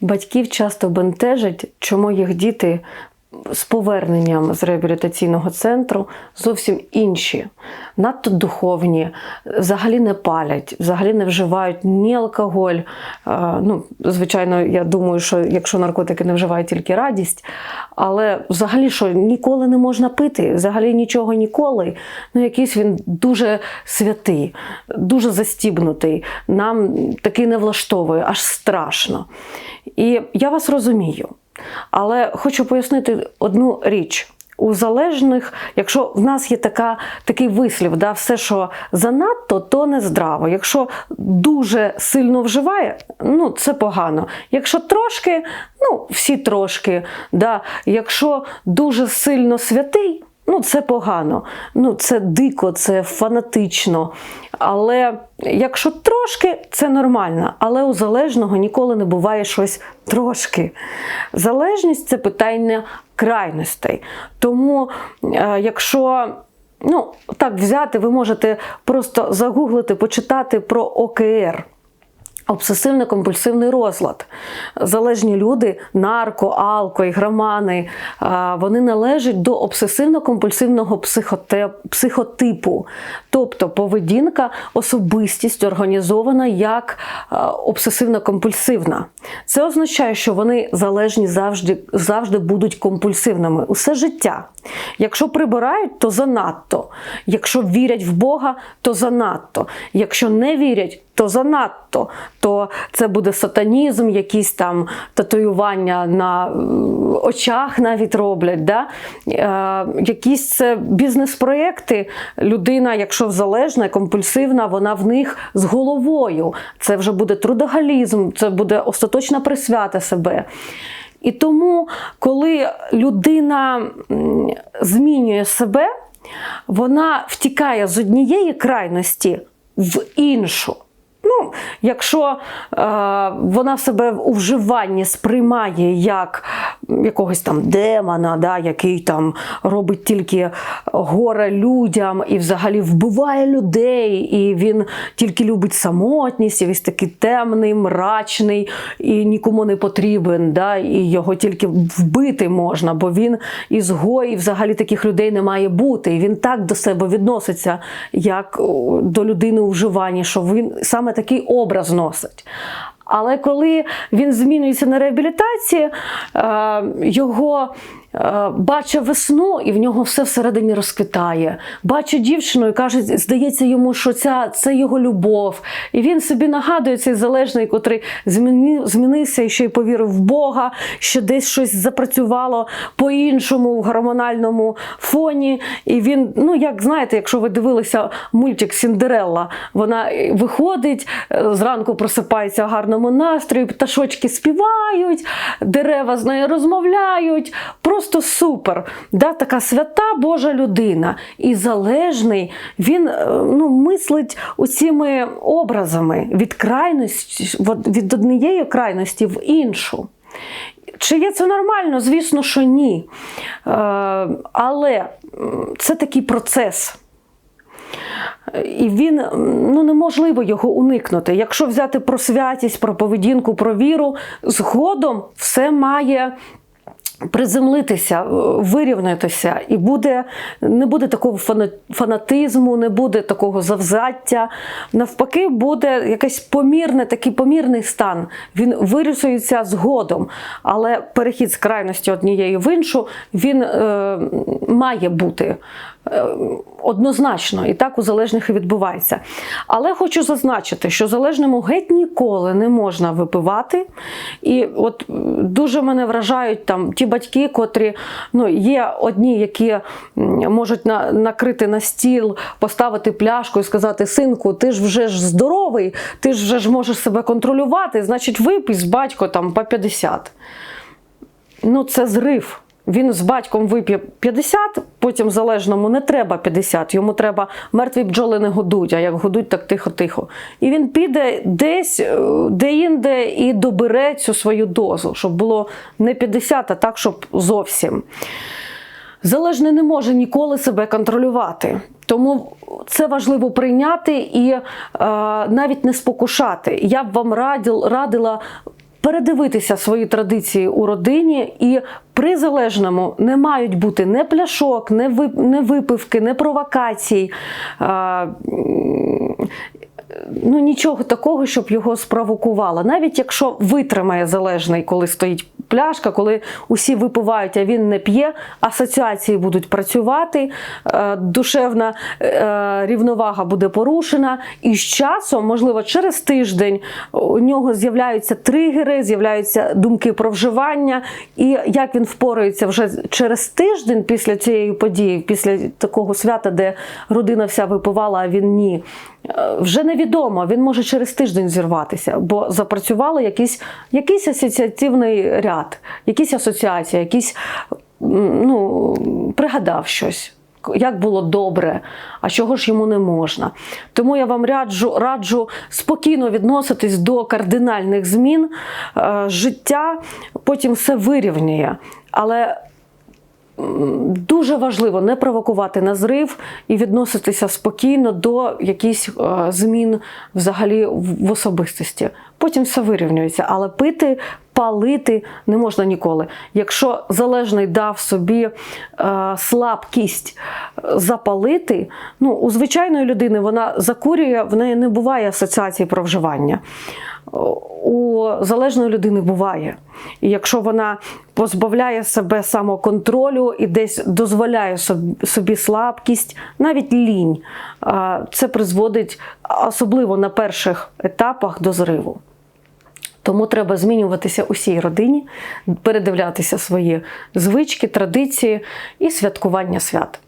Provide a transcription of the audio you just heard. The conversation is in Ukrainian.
Батьків часто бентежить, чому їх діти з поверненням з реабілітаційного центру зовсім інші, надто духовні, взагалі не палять, взагалі не вживають ні алкоголь. Ну, звичайно, я думаю, що якщо наркотики не вживають тільки радість, але взагалі що ніколи не можна пити, взагалі нічого ніколи. Ну, якийсь він дуже святий, дуже застібнутий. Нам такий не влаштовує, аж страшно. І я вас розумію. Але хочу пояснити одну річ. У залежних, якщо в нас є така, такий вислів, да, все, що занадто, то не здраво. Якщо дуже сильно вживає, ну це погано. Якщо трошки, ну всі трошки. Да. Якщо дуже сильно святий, ну це погано. Ну це дико, це фанатично. Але якщо трошки, це нормально. Але у залежного ніколи не буває щось трошки. Залежність це питання крайностей. Тому, е, якщо ну, так взяти, ви можете просто загуглити, почитати про ОКР. Обсесивно-компульсивний розлад. Залежні люди, нарко, алко, ігромани, вони належать до обсесивно-компульсивного психотипу. Тобто поведінка, особистість організована як обсесивно-компульсивна. Це означає, що вони залежні завжди, завжди будуть компульсивними усе життя. Якщо прибирають, то занадто. Якщо вірять в Бога, то занадто. Якщо не вірять, то занадто, то це буде сатанізм, якісь там татуювання на очах навіть роблять. Да? Е, якісь це бізнес-проекти. Людина, якщо залежна, компульсивна, вона в них з головою. Це вже буде трудоголізм, це буде остаточна присвята себе. І тому, коли людина змінює себе, вона втікає з однієї крайності в іншу. Ну, якщо е, вона себе у вживанні сприймає як якогось там демона, да, який там робить тільки горе людям і взагалі вбиває людей, і він тільки любить самотність, і весь такий темний, мрачний і нікому не потрібен, да, і його тільки вбити можна, бо він ізгой, і взагалі таких людей не має бути. І він так до себе відноситься, як до людини у вживанні, що він саме такий образ носить. Але коли він змінюється на реабілітації, е, його бачить весну, і в нього все всередині розквітає. Бачить дівчину і каже, здається йому, що ця, це його любов. І він собі нагадує цей залежний, котрий зміни- змінився і ще й повірив в Бога, що десь щось запрацювало по-іншому в гормональному фоні. І він, ну як знаєте, якщо ви дивилися мультик Сіндерелла, вона виходить, е, зранку просипається в гарному настрої, пташочки співають, дерева з нею розмовляють. Просто супер. Да, така свята Божа людина. І залежний, він е, ну, мислить оціми образами від крайності, від однієї крайності в іншу. Чи є це нормально? Звісно, що ні. Е, але це такий процес. І він ну неможливо його уникнути. Якщо взяти про святість, про поведінку, про віру, згодом все має. Приземлитися, вирівнятися, і буде, не буде такого фанатизму, не буде такого завзяття. Навпаки, буде якийсь помірний, такий помірний стан. Він вирісується згодом. Але перехід з крайності однієї в іншу він е, має бути е, однозначно, і так у залежних і відбувається. Але хочу зазначити, що залежному геть ніколи не можна випивати. І от е, дуже мене вражають там ті батьки, котрі ну, є одні, які можуть на, накрити на стіл, поставити пляшку і сказати: синку, ти ж вже ж здоровий, ти ж вже ж можеш себе контролювати, значить, випий з батько там по 50. Ну, це зрив. Він з батьком вип'є 50, потім залежному не треба 50, йому треба мертві бджоли не годуть, а як годуть, так тихо-тихо. І він піде десь, е, де-інде і добере цю свою дозу, щоб було не 50, а так, щоб зовсім. Залежний не може ніколи себе контролювати. Тому це важливо прийняти і е, навіть не спокушати. Я б вам радил, радила передивитися свої традиції у родині, і при залежному не мають бути не пляшок, не ви- не випивки, не провокацій. Ну, нічого такого, щоб його спровокувало. Навіть якщо витримає залежний, коли стоїть пляшка, коли усі випивають, а він не п'є, асоціації будуть працювати, е, душевна е, рівновага буде порушена, і з часом, можливо, через тиждень у нього з'являються тригери, з'являються думки про вживання. І як він впорається вже через тиждень після цієї події, після такого свята, де родина вся випивала, а він ні. е, Вже невідомо, він може через тиждень зірватися, бо запрацювало якийсь, якийсь асоціативний ряд, якісь асоціації, якісь ну, пригадав щось. Як було добре, а чого ж йому не можна. Тому я вам раджу, раджу спокійно відноситись до кардинальних змін. Е, Життя потім все вирівнює. Але дуже важливо не провокувати на зрив і відноситися спокійно до якихось е, змін взагалі в особистості. Потім все вирівнюється, але пити, палити не можна ніколи. Якщо залежний дав собі е, слабкість е, запалити, ну у звичайної людини вона закурює, в неї не буває асоціації про вживання. У залежної людини буває. І якщо вона позбавляє себе самоконтролю і десь дозволяє собі слабкість, навіть лінь, це призводить особливо на перших етапах до зриву. Тому треба змінюватися усій родині, передивлятися свої звички, традиції і святкування свят.